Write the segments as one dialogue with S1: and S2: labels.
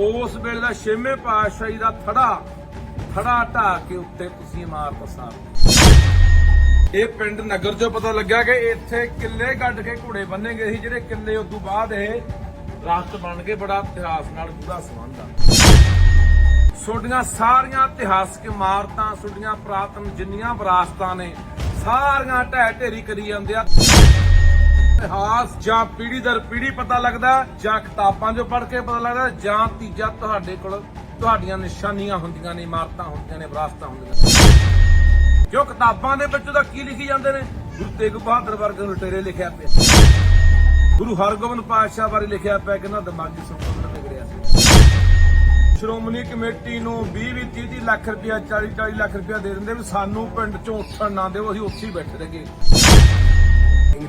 S1: ਉਸ ਵੇਲੇ ਦਾ ਛੇਵੇਂ ਪਾਤਸ਼ਾਹੀ ਦਾ ਥੜਾ ਥੜਾ ਢਾ ਕੇ ਉੱਤੇ ਤੁਸੀਂ ਇਮਾਰਤ ਸਾਰ ਇਹ ਪਿੰਡ ਨਗਰ ਚੋਂ ਪਤਾ ਲੱਗਿਆ ਕਿ ਇੱਥੇ ਕਿੱਲੇ ਕੱਢ ਕੇ ਘੋੜੇ ਬੰਨੇ ਗਏ ਸੀ, ਜਿਹੜੇ ਕਿੱਲੇ ਉਸ ਤੋਂ ਬਾਅਦ ਇਹ ਰਾਸ਼ਟ ਬਣ ਕੇ ਬੜਾ ਇਤਿਹਾਸ ਨਾਲ ਪੂਰਾ ਸੰਬੰਧ ਆ। ਛੋਡੀਆਂ ਸਾਰੀਆਂ ਇਤਿਹਾਸਕ ਇਮਾਰਤਾਂ ਛੋਡੀਆਂ ਪ੍ਰਾਤਨ ਜਿੰਨੀਆਂ ਵਿਰਾਸਤਾਂ ਨੇ, ਸਾਰੀਆਂ ਢਹਿ ਢੇਰੀ ਕਰੀ ਜਾਂਦੇ ਆ। ਇਤਿਹਾਸ ਜਾਂ ਪੀੜ੍ਹੀ ਦਰ ਪੀੜ੍ਹੀ ਪਤਾ ਲੱਗਦਾ ਜਾਂ ਕਿਤਾਬਾਂ 'ਚੋਂ ਪੜ੍ਹ ਕੇ ਪਤਾ ਲੱਗਦਾ ਜਾਂ ਤੀਜਾ ਤੁਹਾਡੇ ਕੋਲ ਤੁਹਾਡੀਆਂ ਨਿਸ਼ਾਨੀਆਂ ਹੁੰਦੀਆਂ ਨੇ, ਇਮਾਰਤਾਂ ਹੁੰਦੀਆਂ ਨੇ, ਵਿਰਾਸਤਾਂ ਹੁੰਦੀਆਂ ਜੋ ਕਿਤਾਬਾਂ ਦੇ ਵਿੱਚ ਉਹਦਾ ਕੀ ਲਿਖੀ ਜਾਂਦੇ ਨੇ? ਗੁਰੂ ਤੇਗ ਬਹਾਦਰ ਵਰਗੇ ਲੁਟੇਰੇ ਲਿਖਿਆ ਪਿਆ। ਗੁਰੂ ਹਰਗੋਬਿੰਦ ਪਾਤਸ਼ਾਹ ਬਾਰੇ ਲਿਖਿਆ ਪਿਆ ਕਿ ਦਿਮਾਗੀ ਸੰਤੁਲਨ ਵਿਗੜਿਆ ਸੀ। ਸ਼੍ਰੋਮਣੀ ਕਮੇਟੀ ਨੂੰ 20 20 30 30 ਲੱਖ ਰੁਪਇਆ 40 40 ਲੱਖ ਰੁਪਇਆ ਦੇ ਦਿੰਦੇ ਵੀ ਸਾਨੂੰ ਪਿੰਡ ਚੋਂ ਉੱਠਣ ਨਾ ਦਿਓ, ਅਸੀਂ ਉੱਥੇ ਹੀ ਬੈਠੇ ਰਹਾਂਗੇ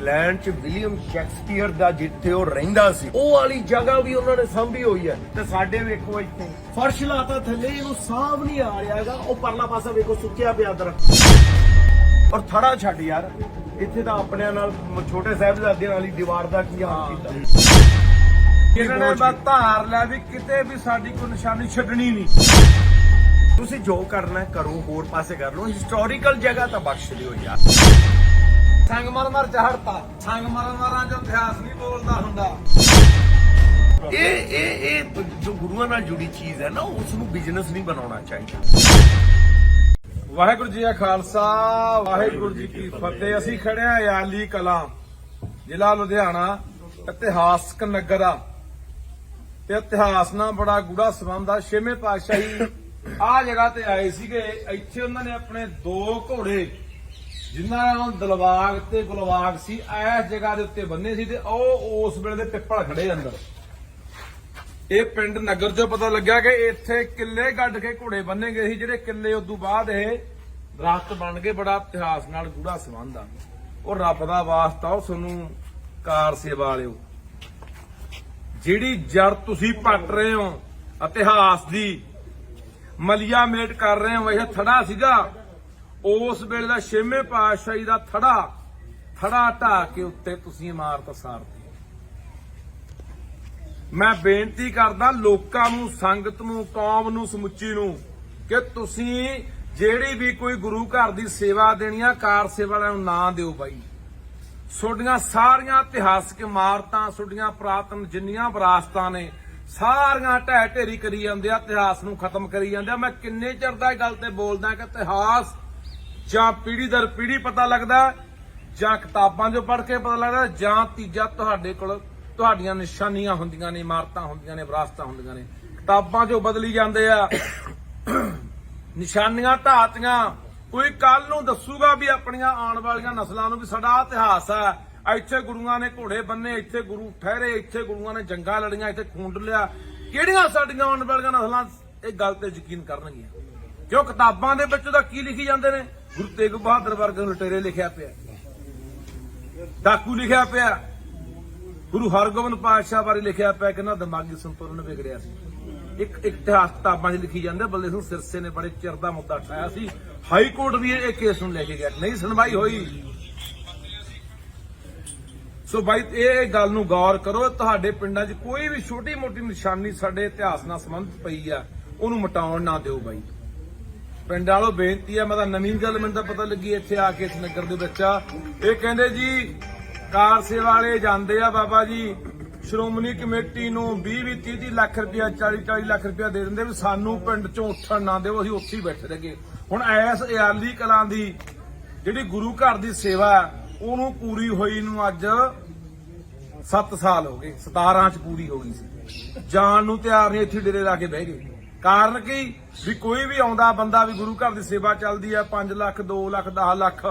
S2: ਇੰਗਲੈਂਡ 'ਚ ਵਿਲੀਅਮ ਸ਼ੈਕਸਪੀਅਰ ਦਾ ਜਿੱਥੇ ਉਹ ਰਹਿੰਦਾ ਸੀ ਉਹ ਵਾਲੀ ਜਗ੍ਹਾ ਵੀ ਉਹਨਾਂ ਨੇ ਸੰਭੀ ਹੋਈ ਹੈ ਤੇ ਸਾਡੇ ਵੇਖੋ ਇੱਥੇ। ਫਰਸ਼ ਲਾਤਾ ਥੱਲੇ ਇਹਨੂੰ ਸਾਂਭ ਨਹੀਂ ਆ ਰਿਹਾ ਹੈਗਾ। ਉਹ ਪਰਲਾ ਪਾਸਾ ਵੇਖੋ ਸੁੱਕਿਆ ਪਿਆ ਦਰਖਤ ਔਰ ਥੜਾ ਛੱਡ ਯਾਰ ਇੱਥੇ ਤਾਂ ਆਪਣਿਆਂ ਨਾਲ ਛੋਟੇ ਸਾਹਿਬਜ਼ਾਦਿਆਂ ਵਾਲੀ ਦੀਵਾਰ ਦਾ ਕੀ ਹਾਲ ਕੀਤਾ।
S1: ਇਹਨਾਂ ਨੇ ਬਸ ਧਾਰ ਲਿਆ ਵੀ ਕਿਤੇ ਵੀ ਸਾਡੀ ਕੋਈ ਨਿਸ਼ਾਨੀ ਛੱਡਣੀ ਨਹੀਂ।
S2: ਤੁਸੀਂ ਜੋ ਕਰਨਾ ਕਰੋ ਹੋਰ ਪਾਸੇ ਕਰ ਲਓ। ਹਿਸਟੋਰੀਕਲ ਜਗ੍ਹਾ ਤਾਂ ਬਖਸ਼ ਦਿਓ ਯਾਰ।
S1: ਸੰਗਮਰਮਰ ਚੜਤਾ ਸੰਗਮਰਮਰਾਂ ਜੋ ਇਤਿਹਾਸ ਨਹੀਂ ਬੋਲਦਾ ਹੁੰਦਾ।
S2: ਇਹ ਇਹ ਇਹ ਜੋ ਗੁਰੂਆਂ ਨਾਲ ਜੁੜੀ ਚੀਜ਼ ਹੈ ਨਾ ਉਸ ਨੂੰ ਬਿਜ਼ਨਸ ਨਹੀਂ ਬਣਾਉਣਾ ਚਾਹੀਦਾ।
S1: ਵਾਹਿਗੁਰੂ ਜੀ ਕਾ ਖਾਲਸਾ ਵਾਹਿਗੁਰੂ ਜੀ ਕੀ ਫਤਿਹ। ਅਸੀਂ ਖੜੇ ਆ ਯਾਲੀ ਕਲਾਂ ਜ਼ਿਲ੍ਹਾ ਲੁਧਿਆਣਾ ਇਤਿਹਾਸਕ ਨਗਰ ਆ। ਤੇ ਇਤਿਹਾਸ ਨਾਲ ਬੜਾ ਗੂੜਾ ਸੰਬੰਧ ਆ। ਛੇਵੇਂ ਪਾਤਸ਼ਾਹੀ ਆ ਜਗ੍ਹਾ ਤੇ ਆਏ ਸੀਗੇ। ਇੱਥੇ ਉਹਨਾਂ ਨੇ ਆਪਣੇ ਦੋ ਘੋੜੇ ਜਿਨ੍ਹਾਂ ਦਾ ਦਲਵਾਗ ਤੇ ਗੁਲਵਾਗ ਸੀ ਇਸ ਜਗ੍ਹਾ ਦੇ ਉੱਤੇ ਬੰਨੇ ਸੀ ਤੇ ਉਹ ਉਸ ਵੇਲੇ ਦੇ ਪਿੱਪਲ ਖੜੇ ਅੰਦਰ। ਇਹ ਪਿੰਡ ਨਗਰ ਚੋਂ ਪਤਾ ਲੱਗਿਆ ਕਿ ਇੱਥੇ ਕਿੱਲੇ ਗੱਡ ਕੇ ਘੋੜੇ ਬੰਨੇ ਗਏ ਸੀ, ਜਿਹੜੇ ਕਿੱਲੇ ਉਸ ਬਾਅਦ ਇਹ ਦਰਖਤ ਬਣ ਕੇ ਬੜਾ ਇਤਿਹਾਸ ਨਾਲ ਗੂੜਾ ਸੰਬੰਧ ਆ। ਉਹ ਰੱਬ ਦਾ ਵਾਸਤਾ, ਉਹ ਤੁਹਾਨੂੰ ਕਾਰ ਸੇਵਾ ਵਾਲਿਓ। ਜਿਹੜੀ ਜੜ ਤੁਸੀਂ ਪੱਟ ਰਹੇ ਹੋ, ਇਤਿਹਾਸ ਦੀ, ਮਲਿਆ ਮੇਟ ਕਰ ਰਹੇ ਹੋ, ਇਹ ਥੜਾ ਸੀਗਾ। ਉਸ ਵੇਲੇ ਦਾ ਛੇਵੇਂ ਪਾਤਸ਼ਾਹੀ ਦਾ ਥੜਾ ਥੜਾ ਢਾ ਕੇ ਉੱਤੇ ਤੁਸੀਂ ਇਮਾਰਤ ਸਾਰਤੀ। ਮੈਂ ਬੇਨਤੀ ਕਰਦਾ ਲੋਕਾਂ ਨੂੰ, ਸੰਗਤ ਨੂੰ, ਕੌਮ ਨੂੰ, ਸਮੁੱਚੀ ਨੂੰ ਕਿ ਤੁਸੀਂ ਜਿਹੜੀ ਵੀ ਕੋਈ ਗੁਰੂ ਘਰ ਦੀ ਸੇਵਾ ਦੇਣੀ ਆ, ਕਾਰ ਸੇਵਾ ਵਾਲਿਆਂ ਨੂੰ ਨਾ ਦਿਓ ਬਾਈ। ਤੁਹਾਡੀਆਂ ਸਾਰੀਆਂ ਇਤਿਹਾਸਕ ਇਮਾਰਤਾਂ, ਤੁਹਾਡੀਆਂ ਪ੍ਰਾਤਨ ਜਿੰਨੀਆਂ ਵਿਰਾਸਤਾਂ ਨੇ, ਸਾਰੀਆਂ ਢਹਿ ਢੇਰੀ ਕਰੀ ਜਾਂਦੇ ਆ, ਇਤਿਹਾਸ ਨੂੰ ਖਤਮ ਕਰੀ ਜਾਂਦੇ ਆ। ਮੈਂ ਕਿੰਨੇ ਚਿਰ ਦਾ ਇਹ ਗੱਲ ਤੇ ਬੋਲਦਾ ਕਿ ਇਤਿਹਾਸ ਜਾਂ ਪੀੜੀ ਦਰ ਪੀੜੀ ਪਤਾ ਲੱਗਦਾ ਜਾਂ ਕਿਤਾਬਾਂ 'ਚੋਂ ਪੜ੍ਹ ਕੇ ਪਤਾ ਲੱਗਦਾ ਜਾਂ ਤੀਜਾ ਤੁਹਾਡੇ ਕੋਲ ਤੁਹਾਡੀਆਂ ਨਿਸ਼ਾਨੀਆਂ ਹੁੰਦੀਆਂ ਨੇ, ਇਮਾਰਤਾਂ ਹੁੰਦੀਆਂ ਨੇ, ਵਿਰਾਸਤਾਂ ਹੁੰਦੀਆਂ ਨੇ। ਕਿਤਾਬਾਂ 'ਚੋਂ ਬਦਲੀ ਜਾਂਦੇ ਆ। ਨਿਸ਼ਾਨੀਆਂ ਢਾਤੀਆਂ ਕੋਈ ਕੱਲ ਨੂੰ ਦੱਸੂਗਾ ਵੀ ਆਪਣੀਆਂ ਆਉਣ ਵਾਲੀਆਂ ਨਸਲਾਂ ਨੂੰ ਵੀ ਸਾਡਾ ਇਤਿਹਾਸ ਹੈ ਇੱਥੇ ਗੁਰੂਆਂ ਨੇ ਘੋੜੇ ਬੰਨੇ, ਇੱਥੇ ਗੁਰੂ ਠਹਿਰੇ, ਇੱਥੇ ਗੁਰੂਆਂ ਨੇ ਜੰਗਾਂ ਲੜੀਆਂ, ਇੱਥੇ ਖੂਨ ਡੁੱਲਿਆ। ਕਿਹੜੀਆਂ ਸਾਡੀਆਂ ਆਉਣ ਵਾਲੀਆਂ ਨਸਲਾਂ? ਇਹ ਗੱਲ ਤੇ ਯਕੀਨ ਕਰਨਗੀਆਂ। ਕਿਉਂ ਕਿਤਾਬਾਂ ਦੇ ਵਿੱਚ ਉਹਦਾ ਕੀ ਲਿਖੀ ਜਾਂਦੇ ਨੇ? ਗੁਰੂ ਤੇਗ ਬਹਾਦਰ ਵਰਗੇ ਲੁਟੇਰੇ ਲਿਖਿਆ ਪਿਆ। ਡਾਕੂ ਲਿਖਿਆ ਪਿਆ। ਗੁਰੂ ਹਰਗੋਬਿੰਦ ਪਾਤਸ਼ਾਹ ਬਾਰੇ ਲਿਖਿਆ ਪਿਆ ਕਿ ਨਾ ਦਿਮਾਗੀ ਸੰਤੁਲਨ ਵਿਗੜਿਆ ਸੀ। ਇੱਕ ਇੱਕ ਇਤਿਹਾਸ ਕਿਤਾਬਾਂ 'ਚ ਲਿਖੀ ਜਾਂਦਾ, ਬੱਲੇ ਸਿੰਘ ਸਿਰਸੇ ਨੇ ਬੜੇ ਚਿਰ ਦਾ ਮੁੱਦਾ ਉਠਾਇਆ ਸੀ। ਹਾਈ ਕੋਰਟ ਵੀ ਇਹ ਕੇਸ ਨੂੰ ਲੈ ਕੇ ਗਿਆ। ਨਹੀਂ ਸੁਣਵਾਈ ਹੋਈ। ਸੋ ਬਾਈ, ਇਹ ਗੱਲ ਨੂੰ ਗੌਰ ਕਰੋ, ਤੁਹਾਡੇ ਪਿੰਡਾਂ 'ਚ ਕੋਈ ਵੀ ਛੋਟੀ ਮੋਟੀ ਨਿਸ਼ਾਨੀ ਸਾਡੇ ਇਤਿਹਾਸ ਨਾਲ ਸੰਬੰਧਿਤ ਪਈ ਆ, ਉਹਨੂੰ ਮਿਟਾਉਣ ਨਾ ਦਿਓ ਬਾਈ। ਪਿੰਡ ਵਾਲੋ ਬੇਨਤੀ ਆ, ਮੈਂ ਤਾਂ ਨਵੀਂ ਗੱਲ ਮੈਨੂੰ ਤਾਂ ਪਤਾ ਲੱਗੀ ਇੱਥੇ ਆ ਕੇ ਇਸ ਨਗਰ ਦੇ ਵਿੱਚ ਆ। ਇਹ ਕਹਿੰਦੇ ਜੀ, ਕਾਰ ਸੇਵਾ ਵਾਲੇ ਜਾਂਦੇ ਆ ਬਾਬਾ ਜੀ, ਸ਼੍ਰੋਮਣੀ ਕਮੇਟੀ ਨੂੰ 20 20 30 30 ਲੱਖ ਰੁਪਇਆ 40 40 ਲੱਖ ਰੁਪਇਆ ਦੇ ਦਿੰਦੇ ਵੀ ਸਾਨੂੰ ਪਿੰਡ ਚੋਂ ਉੱਠਣ ਨਾ ਦਿਓ, ਅਸੀਂ ਉੱਥੇ ਹੀ ਬੈਠੇ ਰਹਾਂਗੇ ਹੁਣ ਐਸ ਇਆਲੀ ਕਲਾਂ ਦੀ ਜਿਹੜੀ ਗੁਰੂ ਘਰ ਦੀ ਸੇਵਾ ਉਹਨੂੰ ਪੂਰੀ ਹੋਈ ਨੂੰ ਅੱਜ 7 ਸਾਲ ਹੋ ਗਏ 17 ਚ ਪੂਰੀ ਹੋ ਗਈ ਸੀ। ਜਾਣ ਨੂੰ ਤਿਆਰ ਨਹੀਂ, ਇੱਥੇ ਡੇਰੇ ਲਾ ਕੇ ਬਹਿ ਗਏ। ਕਾਰਨ ਕੀ? ਵੀ ਕੋਈ ਵੀ ਆਉਂਦਾ, ਬੰਦਾ ਵੀ ਗੁਰੂ ਘਰ ਦੀ ਸੇਵਾ ਚੱਲਦੀ ਆ 5 ਲੱਖ 2 ਲੱਖ 10 ਲੱਖ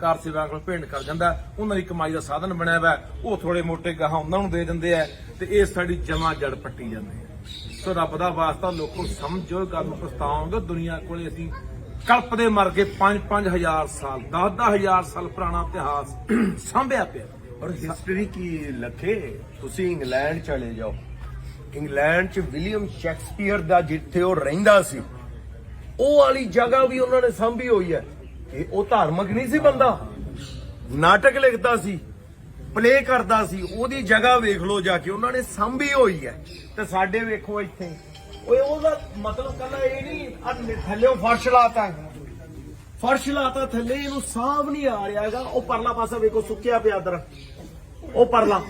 S1: ਕਾਰ ਸੇਵਾ ਕੋਲ ਭੇਂਟ ਕਰ ਜਾਂਦਾ ਉਹਨਾਂ ਦੀ ਕਮਾਈ ਦਾ ਸਾਧਨ ਬਣਿਆ ਹੋਇਆ ਉਹ ਥੋੜੇ ਮੋਟੇ ਗਾਹਾਂ ਉਹਨਾਂ ਨੂੰ ਦੇ ਦਿੰਦੇ ਆ ਤੇ ਇਹ ਸਾਡੀ ਜਮਾ ਜੜ ਪੱਟੀ ਜਾਂਦੇ ਆ। ਸੋ ਰੱਬ ਦਾ ਵਾਸਤਾ ਲੋਕੋ ਸਮਝੋ ਗੱਲ ਨੂੰ ਪਛਤਾਓਗੇ, ਦੁਨੀਆ ਕੋਲੇ ਅਸੀਂ ਕਲਪਦੇ ਮਰ ਕੇ 5-5000 ਸਾਲ 10-10000 ਸਾਲ ਪੁਰਾਣਾ ਇਤਿਹਾਸ ਸਾਂਭਿਆ ਪਿਆ।
S2: ਔਰ ਹਿਸਟਰੀ ਕੀ ਲਖੇ? ਤੁਸੀਂ ਇੰਗਲੈਂਡ ਚਲੇ ਜਾਓ। ਇੰਗਲੈਂਡ 'ਚ ਵਿਲੀਅਮ ਸ਼ੈਕਸਪੀਅਰ ਦਾ ਜਿੱਥੇ ਉਹ ਰਹਿੰਦਾ ਸੀ, ਉਹ ਵਾਲੀ ਜਗ੍ਹਾ ਵੀ ਉਹਨਾਂ ਨੇ ਸੰਭੀ ਹੋਈ ਹੈ। ਇਹ ਉਹ ਧਾਰਮਿਕ ਨਹੀਂ ਸੀ ਬੰਦਾ। ਨਾਟਕ ਲਿਖਦਾ ਸੀ ਪਲੇ ਕਰਦਾ ਸੀ, ਉਹਦੀ ਜਗ੍ਹਾ ਵੇਖ ਲਓ ਜਾ ਕੇ, ਉਹਨਾਂ ਨੇ ਸੰਭੀ ਹੋਈ ਹੈ। ਤੇ ਸਾਡੇ ਵੇਖੋ ਇੱਥੇ। ਓਏ, ਉਹਦਾ ਮਤਲਬ ਕੱਲਾ ਇਹ ਨਹੀਂ, ਆਹ ਥੱਲੇੋਂ ਫਰਸ਼ ਲਾਤਾ ਫਰਸ਼ ਲਾਤਾ, ਥੱਲੇ ਇਹਨੂੰ ਸਾਹਬ ਨਹੀਂ ਆ ਰਿਹਾ ਹੈਗਾ। ਉਹ ਪਰਲਾ ਪਾਸਾ ਵੇਖੋ, ਸੁੱਕਿਆ ਪਿਆ ਦਰ ਉਹ ਪਰਲਾ।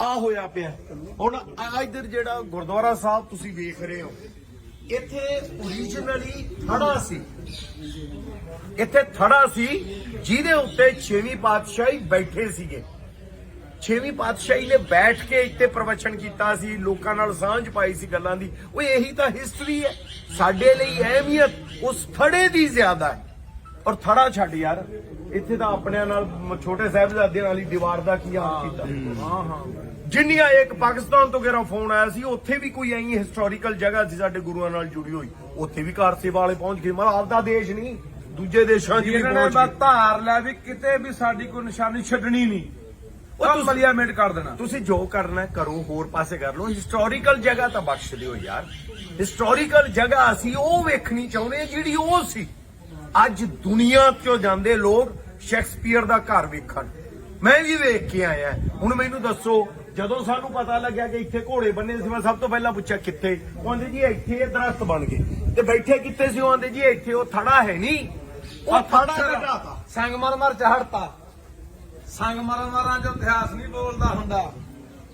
S2: ਆ ਹੋਇਆ ਪਿਆ। ਹੁਣ ਆ ਇਧਰ ਜਿਹੜਾ ਗੁਰਦੁਆਰਾ ਸਾਹਿਬ ਤੁਸੀਂ ਵੇਖ ਰਹੇ ਹੋ, ਇੱਥੇ ਓਰੀਜਨਲੀ ਥੜਾ ਸੀ। ਇੱਥੇ ਥੜਾ ਸੀ, ਜਿਹਦੇ ਉੱਤੇ ਛੇਵੀਂ ਪਾਤਸ਼ਾਹੀ ਬੈਠੇ ਸੀਗੇ। ਛੇਵੀਂ ਪਾਤਸ਼ਾਹੀ ਨੇ ਬੈਠ ਕੇ ਇੱਥੇ ਪ੍ਰਵਚਨ ਕੀਤਾ ਸੀ, ਲੋਕਾਂ ਨਾਲ ਸਾਂਝ ਪਾਈ ਸੀ ਗੱਲਾਂ ਦੀ। ਉਹ ਇਹੀ ਤਾਂ ਹਿਸਟਰੀ ਹੈ। ਸਾਡੇ ਲਈ ਅਹਿਮੀਅਤ ਉਸ ਥੜੇ ਦੀ ਜ਼ਿਆਦਾ ਹੈ। ਔਰ ਥੜਾ ਛੱਡ ਯਾਰ ਇੱਥੇ ਤਾਂ ਆਪਣਿਆਂ ਨਾਲ ਛੋਟੇ ਸਾਹਿਬਜ਼ਾਦਿਆਂ ਵਾਲੀ ਦੀਵਾਰ ਦਾ ਕੀ ਹਾਲ ਕੀਤਾ।
S1: ਹਾਂ ਹਾਂ।
S2: ਜਿੰਨੀਆਂ ਇੱਕ ਪਾਕਿਸਤਾਨ ਤੋਂ ਕਿਹੜਾ ਫੋਨ ਆਇਆ ਸੀ ਉੱਥੇ ਵੀ ਕੋਈ ਐਂ ਹਿਸਟੋਰੀਕਲ ਜਗ੍ਹਾ ਸੀ ਸਾਡੇ ਗੁਰੂਆਂ ਨਾਲ ਜੁੜੀ ਹੋਈ। ਉੱਥੇ ਵੀ ਕਾਰ ਸੇਵਾ ਵਾਲੇ ਪਹੁੰਚ ਗਏ। ਮਤਲਬ ਆਪਦਾ ਦੇਸ਼ ਨਹੀਂ ਦੂਜੇ ਦੇਸ਼ਾਂ 'ਚ ਵੀ ਪਹੁੰਚ ਗਏ।
S1: ਧਾਰ ਲੈ ਵੀ ਕਿਤੇ ਵੀ ਸਾਡੀ ਕੋਈ ਨਿਸ਼ਾਨੀ ਛੱਡਣੀ ਨਹੀਂ।
S2: ਉਹ ਤੁਸੀਂ-
S1: ਮਲੀਆਮੈਂਟ ਕਰ ਦੇਣਾ।
S2: ਤੁਸੀਂ ਜੋ ਕਰਨਾ ਹੈ ਕਰੋ ਹੋਰ ਪਾਸੇ ਕਰ ਲਓ। ਹਿਸਟੋਰੀਕਲ ਜਗ੍ਹਾ ਤਾਂ ਬਖਸ਼ ਦਿਓ ਯਾਰ। ਹਿਸਟੋਰੀਕਲ ਜਗ੍ਹਾ ਅਸੀਂ ਉਹ ਵੇਖਣੀ ਚਾਹੁੰਦੇ ਜਿਹੜੀ ਉਹ ਸੀ। ਅੱਜ ਦੁਨੀਆ ਤੋਂ ਜਾਂਦੇ ਲੋਕ ਸ਼ੈਕਸਪੀਅਰ ਦਾ ਘਰ ਵੇਖਣ? ਮੈਂ ਵੀ ਵੇਖ ਕੇ ਆਇਆ। ਹੁਣ ਮੈਨੂੰ ਦੱਸੋ ਜਦੋਂ ਸਾਨੂੰ ਪਤਾ ਲੱਗਿਆ ਕਿ ਇੱਥੇ ਘੋੜੇ ਬੰਨੇ ਸੀ ਮੈਂ ਸਭ ਤੋਂ ਪਹਿਲਾਂ ਪੁੱਛਿਆ ਕਿੱਥੇ? ਉਹ ਕਹਿੰਦੇ ਜੀ ਇੱਥੇ ਇਹ ਦਰਖਤ ਬਣ ਗਏ। ਤੇ ਬੈਠੇ ਕਿੱਥੇ ਸੀ? ਉਹ ਕਹਿੰਦੇ ਜੀ ਇੱਥੇ ਉਹ ਥੜਾ ਹੈ ਨਹੀਂ ਉਹ ਥੜਾ ਘਟਾਤਾ
S1: ਸੰਗਮਰਮਰ ਚ ਹੜਤਾ। ਸੰਗਮਰਮਰਾਂ ਚ ਇਤਿਹਾਸ ਨਹੀਂ ਬੋਲਦਾ ਹੁੰਦਾ।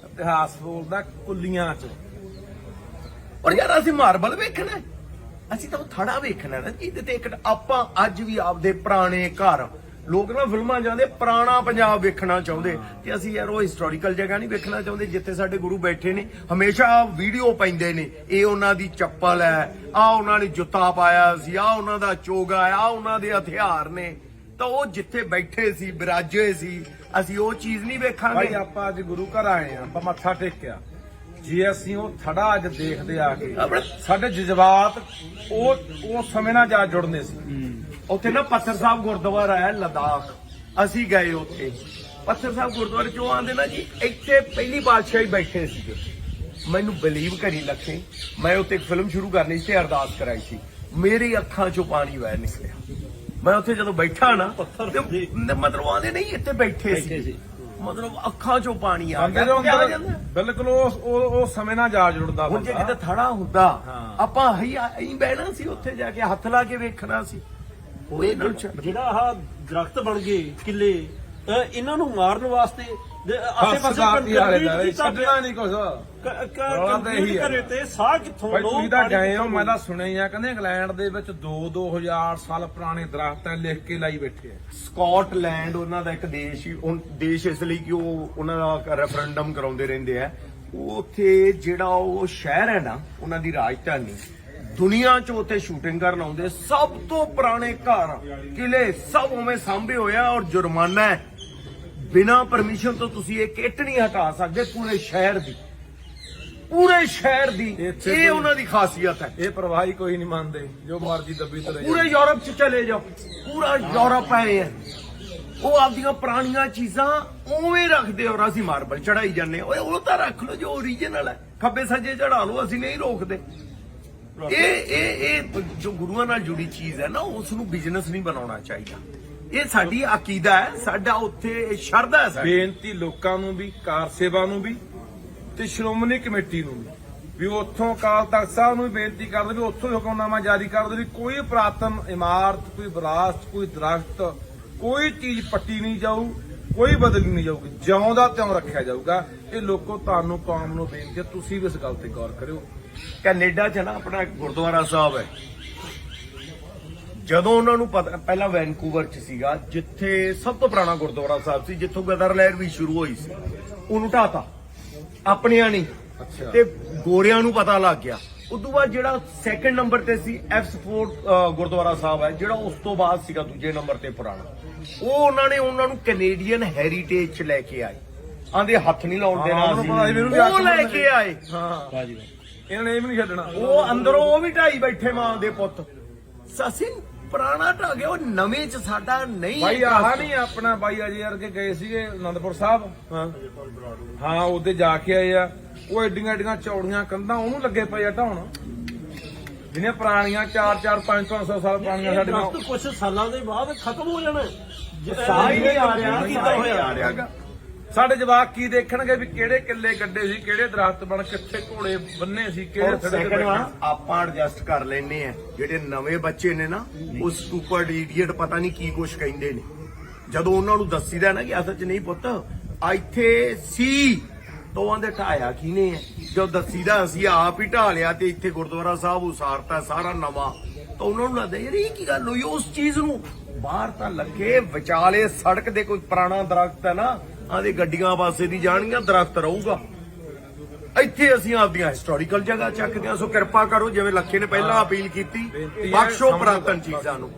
S1: ਇਤਿਹਾਸ ਬੋਲਦਾ ਕੁੱਲੀਆਂ ਚ।
S2: ਔਰ ਯਾਰ ਅਸੀਂ ਮਾਰਬਲ ਵੇਖਣਾ। ਅਸੀਂ ਤਾਂ ਉਹ ਥੜਾ ਵੇਖਣਾ ਨਾ ਜਿਹਦੇ ਤੇ ਇੱਕ ਆਪਾਂ ਅੱਜ ਵੀ ਆਪਦੇ ਪੁਰਾਣੇ ਘਰ ਲੋਕ ਨਾ ਫਿਲਮਾਂ ਜਾਂਦੇ ਪੁਰਾਣਾ ਪੰਜਾਬ ਵੇਖਣਾ ਚਾਹੁੰਦੇ ਤੇ ਅਸੀਂ ਯਾਰ ਉਹ ਹਿਸਟੋਰੀਕਲ ਜਗ੍ਹਾ ਨਹੀਂ ਵੇਖਣਾ ਚਾਹੁੰਦੇ, ਜਿੱਥੇ ਸਾਡੇ ਗੁਰੂ ਬੈਠੇ ਨੇ, ਹਮੇਸ਼ਾ ਵੀਡੀਓ ਪੈਂਦੇ ਨੇ, ਇਹ ਉਹਨਾਂ ਦੀ ਚੱਪਲ ਹੈ ਆ ਉਹਨਾਂ ਨੇ ਜੁੱਤਾ ਪਾਇਆ ਸੀ ਆ ਉਹਨਾਂ ਦਾ ਚੋਗਾ ਆ ਉਹਨਾਂ ਦੇ ਹਥਿਆਰ ਨੇ। ਤਾਂ ਉਹ ਜਿੱਥੇ ਬੈਠੇ ਸੀ, ਬਿਰਾਜੇ ਸੀ, ਅਸੀਂ ਉਹ ਚੀਜ਼ ਨਹੀਂ
S1: ਭਾਈ
S2: ਵੇਖਾਂਗੇ
S1: ਆਪਾਂ ਅੱਜ ਗੁਰੂ ਘਰ ਆਏ ਆ, ਆਪਾਂ ਮੱਥਾ ਟੇਕਿਆ। ਜੇ ਅਸੀਂ ਉਹ ਥੜਾ ਅੱਜ ਦੇਖਦੇ ਆ ਕੇ ਸਾਡੇ ਜਜ਼ਬਾਤ ਉਹ ਉਹ ਸਮੇਂ ਨਾਲ ਜਾ ਜੁੜਨੇ ਸੀ।
S2: ਉੱਥੇ ਨਾ ਪੱਥਰ ਸਾਹਿਬ ਗੁਰਦੁਆਰਾ ਹੈ ਲਦਾਖ। ਅਸੀਂ ਗਏ ਉੱਥੇ। ਪੱਥਰ ਸਾਹਿਬ ਗੁਰਦੁਆਰੇ ਚੋਂ ਆਂਦੇ ਨਾ ਜੀ ਇੱਥੇ ਪਹਿਲੀ ਬਾਦਸ਼ਾਹੀ ਬੈਠੇ ਸੀਗੇ। ਮੈਨੂੰ ਬਲੀਵ ਕਰੀ ਲੱਖੇ। ਮੈਂ ਉੱਥੇ ਇੱਕ ਫਿਲਮ ਸ਼ੁਰੂ ਕਰਨੀ ਸੀ ਤੇ ਅਰਦਾਸ ਕਰਾਈ ਸੀ। ਮੇਰੀ ਅੱਖਾਂ ਚੋਂ ਪਾਣੀ ਵਹਿ ਨਿਕਲਿਆ। ਮੈਂ ਉੱਥੇ ਜਦੋਂ ਬੈਠਾ ਨਾ ਤੇ ਮਤਲਬ ਆਂਦੇ ਨਹੀਂ ਇੱਥੇ ਬੈਠੇ ਸੀ। ਮਤਲਬ ਅੱਖਾਂ ਚੋਂ ਪਾਣੀ ਆ
S1: ਬੰਦੇ ਦੇ ਅੰਦਰ
S2: ਜਾਂਦਾ
S1: ਬਿਲਕੁਲ ਉਹ ਉਹ ਉਹ ਸਮੇਂ ਨਾਲ ਜਾ ਜੁੜਦਾ
S2: ਹੁਣ ਜੇ
S1: ਬੰਦਾ।
S2: ਕਿਤੇ ਥੜਾ ਹੁੰਦਾ
S1: ਹਾਂ।
S2: ਆਪਾਂ ਹੀ ਹੀ ਬਹਿਣਾ ਸੀ ਉੱਥੇ ਜਾ ਕੇ ਹੱਥ ਲਾ ਕੇ ਵੇਖਣਾ ਸੀ ਉਹ ਇਹ ਗੱਲ ਛੱਡ
S3: ਜਿਹੜਾ ਆਹ ਦਰਖਤ ਬਣ ਗਏ ਕਿੱਲੇ ਅਹ ਇਹਨਾਂ ਨੂੰ ਮਾਰਨ ਵਾਸਤੇ ਆਸੇ ਪਾਸੇ ਕੰਕਰੀਟ
S1: ਛੱਡਣਾ ਨਹੀਂ ਇਹੀ
S3: ਕੰਕਰੀਟ
S1: ਹੈ।
S3: ਕਰੇ ਤੇ ਸਾਹ ਕਿੱਥੋਂ
S1: ਭਾਈ
S3: ਲਓ,
S1: ਤੁਸੀਂ ਤਾਂ ਗਏ ਹੋ ਮੈਂ ਤਾਂ ਸੁਣਿਆ ਹੀ ਆ ਕਹਿੰਦੇ ਇੰਗਲੈਂਡ ਦੇ ਵਿੱਚ 2-2000 ਸਾਲ ਪੁਰਾਣੇ ਦਰਖਤ ਹੈ ਲਿਖ ਕੇ ਲਾਈ ਬੈਠੇ ਆ।
S2: ਸਕਾਟਲੈਂਡ ਉਹਨਾਂ ਦਾ ਇੱਕ ਦੇਸ਼ ਹੀ ਉਹ ਦੇਸ਼ ਇਸ ਲਈ ਕਿ ਉਹ ਉਹਨਾਂ ਦਾ ਰੈਫਰੈਂਡਮ ਕਰਾਉਂਦੇ ਰਹਿੰਦੇ ਆ। ਉਹ ਉੱਥੇ ਜਿਹੜਾ ਉਹ ਸ਼ਹਿਰ ਹੈ ਨਾ ਉਹਨਾਂ ਦੀ ਰਾਜਧਾਨੀ ਦੁਨੀਆ 'ਚ ਉੱਥੇ ਸ਼ੂਟਿੰਗ ਕਰਨ ਆਉਂਦੇ ਸਭ ਤੋਂ ਪੁਰਾਣੇ ਘਰ ਕਿਲੇ ਸਭ ਉਵੇਂ ਸਾਂਭੇ ਹੋਇਆ ਔਰ ਜੁਰਮਾਨਾ ਹੈ। ਬਿਨਾ ਪਰਮਿਸ਼ਨ ਤੋਂ ਤੁਸੀਂ ਇਹ ਕਿੱਟ ਨਹੀਂ ਹਟਾ ਸਕਦੇ ਪੂਰੇ ਸ਼ਹਿਰ ਦੀ। ਪੂਰੇ ਸ਼ਹਿਰ ਦੀ ਇਹ ਉਹਨਾਂ ਦੀ ਖਾਸੀਅਤ ਹੈ।
S1: ਇਹ ਪ੍ਰਵਾਹੀ ਕੋਈ ਨਹੀਂ ਮੰਨਦੇ ਜੋ ਮਰਜ਼ੀ ਦੱਬੀ ਤੁਰੇ।
S2: ਪੂਰੇ ਯੂਰਪ ਚ ਚਲੇ ਜਾਓ। ਪੂਰਾ ਯੂਰਪ ਆਏ ਆ ਉਹ ਆਪਦੀਆਂ ਪੁਰਾਣੀਆਂ ਚੀਜ਼ਾਂ ਉਵੇਂ ਰੱਖਦੇ ਔਰ ਅਸੀਂ ਮਾਰਬਲ ਚੜਾਈ ਜਾਂਦੇ ਹਾਂ। ਓਏ ਉਹ ਤਾਂ ਰੱਖ ਲਓ ਜੋ ਓਰੀਜਨਲ ਹੈ। ਖੱਬੇ ਸੱਜੇ ਚੜਾ ਲਓ ਅਸੀਂ ਨਹੀਂ ਰੋਕਦੇ। ਇਹ ਇਹ ਇਹ ਜੋ ਗੁਰੂਆਂ ਨਾਲ ਜੁੜੀ ਚੀਜ਼ ਹੈ ਨਾ ਉਸ ਨੂੰ ਬਿਜ਼ਨਸ ਨਹੀਂ ਬਣਾਉਣਾ ਚਾਹੀਦਾ। ਇਹ ਸਾਡੀ ਅਕੀਦਾ ਹੈ, ਸਾਡਾ ਉੱਥੇ ਸ਼ਰਧਾ ਹੈ ਸਾਡੀ।
S1: ਬੇਨਤੀ ਲੋਕਾਂ ਨੂੰ ਵੀ, ਕਾਰ ਸੇਵਾ ਨੂੰ ਵੀ ਤੇ ਸ਼੍ਰੋਮਣੀ ਕਮੇਟੀ ਨੂੰ ਵੀ। ਵੀ ਉੱਥੋਂ ਅਕਾਲ ਤਖਤ ਸਾਹਿਬ ਨੂੰ ਵੀ ਬੇਨਤੀ ਕਰਦੇ ਵੀ ਉੱਥੋਂ ਹੀ ਹੁਕਮਨਾਮਾ ਜਾਰੀ ਕਰ ਦਿਓ ਵੀ ਕੋਈ ਪੁਰਾਤਨ ਇਮਾਰਤ, ਕੋਈ ਵਿਰਾਸਤ, ਕੋਈ ਦਰਖਤ, ਕੋਈ ਚੀਜ਼ ਪੱਟੀ ਨਹੀਂ ਜਾਊ, ਕੋਈ ਬਦਲੀ ਨਹੀਂ ਜਾਊਗੀ। ਜਿਉਂਦਾ ਤਿਉਂ ਰੱਖਿਆ ਜਾਊਗਾ। ਇਹ ਲੋਕੋ ਤੁਹਾਨੂੰ ਕੌਮ ਨੂੰ ਬੇਨਤੀ ਹੈ, ਤੁਸੀਂ ਵੀ ਇਸ ਗੱਲ ਤੇ ਗੌਰ ਕਰਿਓ।
S2: ਕੈਨੇਡਾ ਚ ਨਾ ਆਪਣਾ ਗੁਰਦੁਆਰਾ ਸਾਹਿਬ ਹੈ। ਜਦੋਂ ਉਹਨਾਂ ਨੂੰ ਪਤਾ ਪਹਿਲਾਂ ਵੈਨਕੂਵਰ ਚ ਸੀਗਾ ਜਿੱਥੇ ਸਭ ਤੋਂ ਪੁਰਾਣਾ ਗੁਰਦੁਆਰਾ ਸਾਹਿਬ ਸੀ ਜਿੱਥੋਂ ਗਦਰ ਲਹਿਰ ਵੀ ਸ਼ੁਰੂ ਹੋਈ ਸੀ ਉਹਨੂੰ ਢਾਤਾ। ਆਪਣਿਆਂ ਨਹੀਂ।
S1: ਅੱਛਾ।
S2: ਤੇ ਗੋਰਿਆਂ ਨੂੰ ਪਤਾ ਲੱਗ ਗਿਆ। ਉਦੋਂ ਬਾਅਦ ਜਿਹੜਾ ਸੈਕੰਡ ਨੰਬਰ ਤੇ ਸੀ ਐਫ4 ਗੁਰਦੁਆਰਾ ਸਾਹਿਬ ਹੈ ਜਿਹੜਾ ਉਸ ਤੋਂ ਬਾਅਦ ਸੀਗਾ ਦੂਜੇ ਨੰਬਰ ਤੇ ਪੁਰਾਣਾ। ਉਹ ਉਹਨਾਂ ਨੇ ਉਹਨਾਂ ਨੂੰ ਕੈਨੇਡੀਅਨ ਹੈਰੀਟੇਜ ਚ ਲੈ ਕੇ ਆਏ। ਆਂਦੇ ਹੱਥ ਨਹੀਂ ਲਾਉਣ ਦੇਣਾ ਉਹ ਲੈ ਕੇ ਆਏ।
S1: ਹਾਂ। ਇਹਨਾਂ ਨੇ ਇਹ ਵੀ ਨਹੀਂ ਛੱਡਣਾ।
S2: ਉਹ ਅੰਦਰੋਂ ਉਹ ਵੀ ਢਾਈ ਬੈਠੇ ਮਾਂ ਦੇ ਪੁੱਤ। ਸਸੀਂ ਪੁਰਾਣਾ ਢਾ ਗਿਆ ਉਹ ਨਵੇਂ ਚ ਸਾਡਾ ਨਹੀਂ
S1: ਭਾਈ ਆਹ ਨਹੀਂ ਆਪਣਾ ਬਾਈ ਅਜੇ ਵਰਗੇ ਗਏ ਸੀਗੇ ਅਨੰਦਪੁਰ ਸਾਹਿਬ। ਹਾਂ। ਹਾਂ ਉਹਦੇ ਜਾ ਕੇ ਆਏ ਆ। ਉਹ ਐਡੀਆਂ ਐਡੀਆਂ ਚੌੜੀਆਂ ਕੰਧਾਂ ਉਹਨੂੰ ਲੱਗੇ ਪਏ ਆ ਢਾਉਣ ਜਿਹੜੀਆਂ ਪੁਰਾਣੀਆਂ 4 4 5 500 ਸਾਲ ਪੁਰਾਣੀਆਂ ਸਾਡੀਆਂ।
S3: ਕੁਝ ਸਾਲਾਂ ਦੇ ਬਾਅਦ ਖਤਮ ਹੋ ਜਾਣਾ। ਜੇ-
S2: ਸਾਹ ਹੀ ਨਹੀਂ ਆ ਰਿਹਾ
S3: ਕੀਤਾ ਹੋਇਆ?
S2: ਆ ਰਿਹਾਗਾ
S1: ਸਾਡੇ ਜਵਾਕ ਕੀ ਦੇਖਣਗੇ ਵੀ ਕਿਹੜੇ ਕਿੱਲੇ ਗੱਡੇ ਸੀ ਕਿਹੜੇ ਦਰਖਤ ਬਣ ਕਿੱਥੇ ਘੋੜੇ ਬੰਨੇ ਸੀ ਕਿਹੜੇ ਥੜੇ ਤੇ ਬੈਠੇ
S2: ਆਪਾਂ ਐਡਜਸਟ ਕਰ ਲੈਨੇ ਆ ਜਿਹੜੇ ਨਵੇਂ ਬੱਚੇ ਨੇ ਨਾ ਉਹ ਸਟੂਪਰਡ ਇਡੀਅਟ ਪਤਾ ਨਹੀਂ ਕੀ ਕੁਛ ਕਹਿੰਦੇ ਨੇ। ਜਦੋਂ ਉਹਨਾਂ ਨੂੰ ਦੱਸੀਦਾ ਨਾ ਕਿ ਅਸਲ ਚ ਨਹੀਂ ਪੁੱਤ ਇੱਥੇ ਸੀ ਤੋਆਂ ਦੇ ਢਾਇਆ ਕਿਨੇ ਹੈ ਜਦੋਂ ਦੱਸੀਦਾ ਅਸੀਂ ਆਪ ਹੀ ਢਾ ਲਿਆ ਤੇ ਇੱਥੇ ਗੁਰਦੁਆਰਾ ਸਾਹਿਬ ਉਸਾਰਤਾ ਸਾਰਾ ਨਵਾਂ। ਤਾਂ ਉਹਨਾਂ ਨੂੰ ਲੱਗਦਾ ਯਾਰ ਇਹ ਕੀ ਗੱਲ ਹੋਈ? ਉਸ ਚੀਜ਼ ਨੂੰ ਬਾਹਰ ਤਾਂ ਲੱਗੇ ਵਿਚਾਲੇ ਸੜਕ ਦੇ ਕੋਈ ਪੁਰਾਣਾ ਦਰਖਤ ਹੈ ਨਾ ਆਦੇ ਗੱਡੀਆਂ ਪਾਸੇ ਦੀ ਜਾਣਗੀਆਂ ਦਰਖਤ ਰਹੂਗਾ। ਇੱਥੇ ਅਸੀਂ ਆਪਦੀਆਂ ਹਿਸਟੋਰੀਕਲ ਜਗ੍ਹਾ ਚੱਕਦੇ ਹਾਂ ਸੋ ਕਿਰਪਾ ਕਰੋ ਜਿਵੇਂ ਲੱਖੇ ਨੇ ਪਹਿਲਾਂ ਅਪੀਲ ਕੀਤੀ ਬਖਸ਼ੋ ਪੁਰਾਤਨ। ਚੀਜ਼ਾਂ ਨੂੰ।